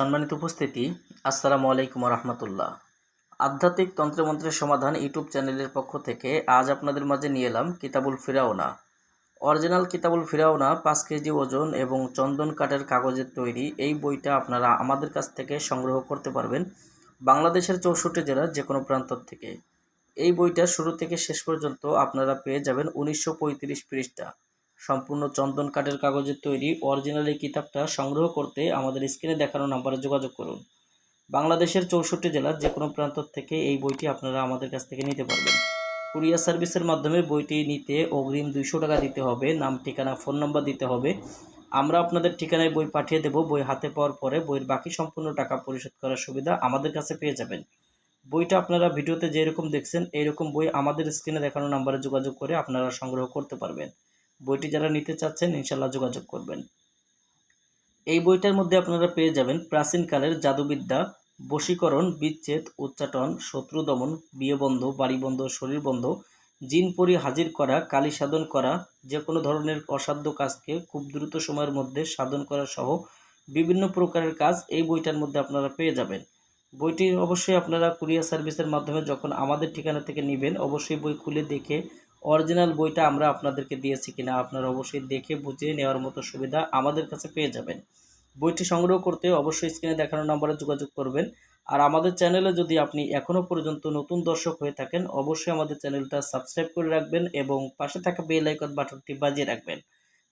সম্মানিত উপস্থিতি, আসসালামু আলাইকুম রহমতুল্লাহ আধ্যাত্মিক তন্ত্রমন্ত্রের সমাধান ইউটিউব চ্যানেলের পক্ষ থেকে আজ আপনাদের মাঝে নিয়ে এলাম কিতাবুল ফিরাওনা অরিজিনাল কিতাবুল ফিরাওনা পাঁচ কেজি ওজন এবং চন্দন কাঠের কাগজের তৈরি এই বইটা আপনারা আমাদের কাছ থেকে সংগ্রহ করতে পারবেন বাংলাদেশের চৌষট্টি জেলার যে কোনো প্রান্ত থেকে। এই বইটা শুরু থেকে শেষ পর্যন্ত আপনারা পেয়ে যাবেন উনিশশো পঁয়ত্রিশ পৃষ্ঠা। সম্পূর্ণ চন্দন কাঠের কাগজের তৈরি অরিজিনাল এই কিতাবটা সংগ্রহ করতে আমাদের স্ক্রিনে দেখানো নাম্বারে যোগাযোগ করুন। বাংলাদেশের চৌষট্টি জেলার যে কোনো প্রান্ত থেকে এই বইটি আপনারা আমাদের কাছ থেকে নিতে পারবেন। কুরিয়ার সার্ভিসের মাধ্যমে বইটি নিতে অগ্রিম দুইশো টাকা দিতে হবে, নাম, ঠিকানা ফোন নম্বর দিতে হবে। আমরা আপনাদের ঠিকানায় বই পাঠিয়ে দেব, বই হাতে পাওয়ার পরে বইয়ের বাকি সম্পূর্ণ টাকা পরিশোধ করার সুবিধা আমাদের কাছে পেয়ে যাবেন। বইটা আপনারা ভিডিওতে যেরকম দেখছেন, এইরকম বই আমাদের স্ক্রিনে দেখানো নাম্বারে যোগাযোগ করে আপনারা সংগ্রহ করতে পারবেন। বইটি যারা নিতে চাচ্ছেন, ইনশাল্লাহ যোগাযোগ করবেন। এই বইটার মধ্যে আপনারা পেয়ে যাবেন প্রাচীনকালের জাদুবিদ্যা, বশীকরণ, বিচ্ছেদ, উচ্চাটন শত্রু দমন বিয়েবন্ধ, বাড়িবন্ধ, শরীরবন্ধ, জিন পরি হাজির করা, কালী সাধন করা, যে কোনো ধরনের অসাধ্য কাজকে খুব দ্রুত সময়ের মধ্যে সাধন করা সহ বিভিন্ন প্রকারের কাজ এই বইটার মধ্যে আপনারা পেয়ে যাবেন। বইটি অবশ্যই আপনারা কুরিয়ার সার্ভিসের মাধ্যমে যখন আমাদের ঠিকানা থেকে নেবেন, অবশ্যই বই খুলে দেখে অরিজিনাল বইটা আমরা আপনাদেরকে দিয়েছি কিনা আপনারা অবশ্যই দেখে বুঝে নেওয়ার মতো সুবিধা আমাদের কাছে পেয়ে যাবেন। বইটি সংগ্রহ করতে অবশ্যই স্ক্রিনে দেখানো নম্বরে যোগাযোগ করবেন। আর আমাদের চ্যানেলে যদি আপনি এখনও পর্যন্ত নতুন দর্শক হয়ে থাকেন, অবশ্যই আমাদের চ্যানেলটা সাবস্ক্রাইব করে রাখবেন এবং পাশে থাকা বেল আইকন বাটনটি বাজিয়ে রাখবেন।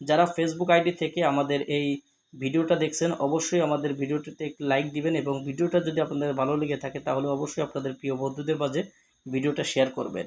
যারা ফেসবুক আইডি থেকে আমাদের এই ভিডিওটা দেখছেন, অবশ্যই আমাদের ভিডিওটিতে একটি লাইক দিবেন এবং ভিডিওটা যদি আপনাদের ভালো লেগে থাকে, তাহলে অবশ্যই আপনাদের প্রিয় বন্ধুদের মাঝে ভিডিওটা শেয়ার করবেন।